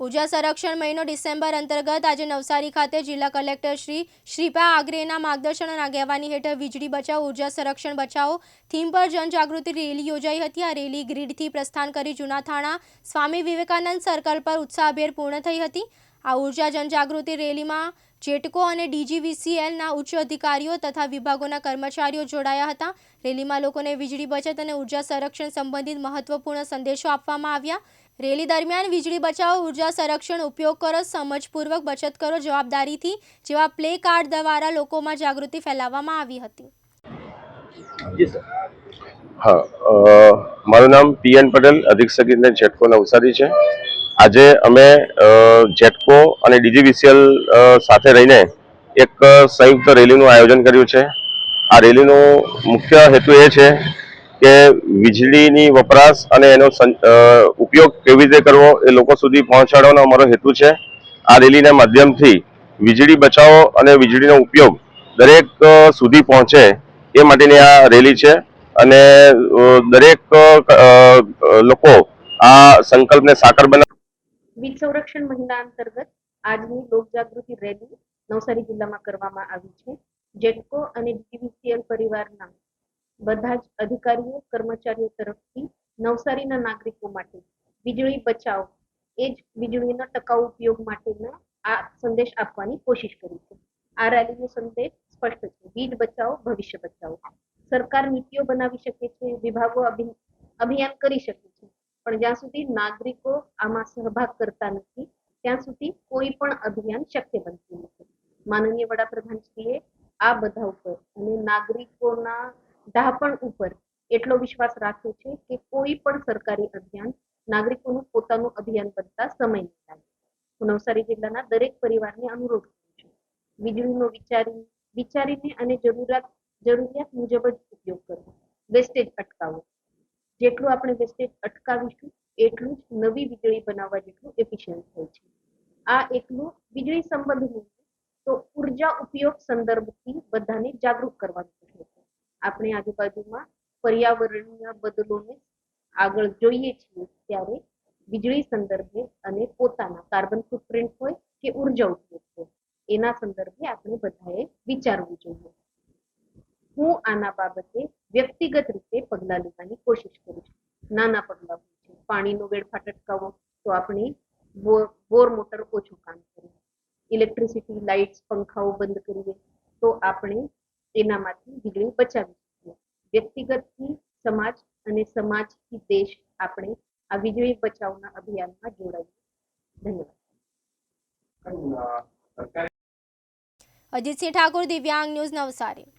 ઊર્જા સંરક્ષણ મહિનો ડિસેમ્બર અંતર્ગત આજે નવસારી ખાતે જિલ્લા કલેક્ટર શ્રી શ્રીપા આગ્રેના માર્ગદર્શન અને આગેવાની હેઠળ વીજળી બચાવો, ઊર્જા સંરક્ષણ બચાવો થીમ પર જનજાગૃતિ રેલી યોજાઈ હતી. આ રેલી ગ્રીડથી પ્રસ્થાન કરી જૂના થાણા સ્વામી વિવેકાનંદ સર્કલ પર ઉત્સાહભેર પૂર્ણ થઈ હતી. આ ઊર્જા જનજાગૃતિ રેલીમાં જેટકો અને ડીજીવીસીએલના ઉચ્ચ અધિકારીઓ તથા વિભાગોના કર્મચારીઓ જોડાયા હતા. રેલીમાં લોકોને વીજળી બચત અને ઊર્જા સંરક્ષણ સંબંધિત મહત્વપૂર્ણ સંદેશો આપવામાં આવ્યા. રેલી દરમિયાન વીજળી બચાવો, ઊર્જા સંરક્ષણ ઉપયોગ કરો, સમજપૂર્વક બચત કરો જવાબદારીથી, જેવા પ્લે કાર્ડ દ્વારા લોકોમાં જાગૃતિ ફેલાવવામાં આવી હતી. હા મારું નામ પી એન પટેલ, અધિક્ષક ઇજનેર જેટકો નવસારી છે. આજે અમે જેટકો અને ડીજીવીસીએલ સાથે રહીને એક સંયુક્ત રેલીનું આયોજન કર્યું છે. આ રેલીનો મુખ્ય હેતુ એ છે કે વીજળીની વપરાશ અને એનો ઉપયોગ કેવી રીતે કરવો એ લોકો સુધી પહોંચાડવાનો અમારો હેતુ છે. આ રેલીના માધ્યમથી વીજળી બચાવો અને વીજળીનો ઉપયોગ દરેક સુધી પહોંચે એ માટેની આ રેલી છે. અને દરેક લોકો આ સંકલ્પને સાકર બનાવ વીજ સંરક્ષણ મહિના અંતર્ગત આજની લોકજાગૃતિ રેલી નવસારી જિલ્લામાં કરવામાં આવી છે. જેટકો અને ડીવીસીએલ પરિવારના બધા જ અધિકારીઓ, કર્મચારીઓ તરફથી નવસારીના નાગરિકો માટે વીજળી બચાવ, એ જ વીજળીના ટકાઉ ઉપયોગ માટેનો આ સંદેશ આપવાની કોશિશ કરી છે. આ રેલીનો સંદેશ સ્પષ્ટ છે. વીજ બચાવો, ભવિષ્ય બચાવો. સરકાર નીતિઓ બનાવી શકે છે, વિભાગો અભિ- અભિયાન કરી શકે છે. પણ જ્યાં સુધી નાગરિકો આમાં સહભાગ કરતા નથી, ત્યાં સુધી કોઈ પણ અભિયાન શક્ય બનતું નથી. માનનીય વડાપ્રધાનશ્રીએ આ બધા ઉપર અને નાગરિકોના ડહાપણ ઉપર એટલો વિશ્વાસ રાખ્યો છે કે કોઈ પણ સરકારી અભિયાન નાગરિકોનું પોતાનું અભિયાન બનતા સમય નહીં લાગે હું નવસારી જિલ્લાના દરેક પરિવારને અનુરોધ કરું છું. વીજળીનો વિચારી, વિચારીને અને જરૂરિયાત જરૂરિયાત મુજબ જ ઉપયોગ કરવો. વેસ્ટેજ અટકાવો જેટલું આપણે વેસ્ટેજ અટકાવીશું, એટલું જ નવી વીજળી બનાવવા જેટલું એફિશિયન્ટ હોય છે. આ એકલું વીજળી સંબંધ નહીં, તો ઊર્જા ઉપયોગ સંદર્ભથી બધાને જાગૃત કરવાનું છે. આપણે આજુબાજુમાં પર્યાવરણીય બદલોને આગળ જોઈએ છીએ, ત્યારે વીજળી સંદર્ભે અને પોતાના કાર્બન ફૂટપ્રિન્ટ હોય કે ઊર્જા ઉપયોગ હોય, એના સંદર્ભે આપણે બધાએ વિચારવું જોઈએ. હું આના બાબતે વ્યક્તિગત રીતે પગલાં લેવાની કોશિશ કરું છું. નાના પગલાં હોય છે. પાણીનો વેડફાટ અટકાવવો તો આપણે બોર બોર મોટર ઓછું કામ કરીએ. ઇલેક્ટ્રિસિટી લાઇટ્સ પંખાઓ બંધ કરીએ તો આપણે એનામાંથી વીજળી બચાવી શકીએ. વ્યક્તિગતથી સમાજ અને સમાજથી દેશ આપણે આ વીજળી બચાવના અભિયાનમાં જોડાઈએ. ધન્યવાદ. અજીતસિંહ ઠાકોર દિવ્યાંગ ન્યૂઝ નવસારી.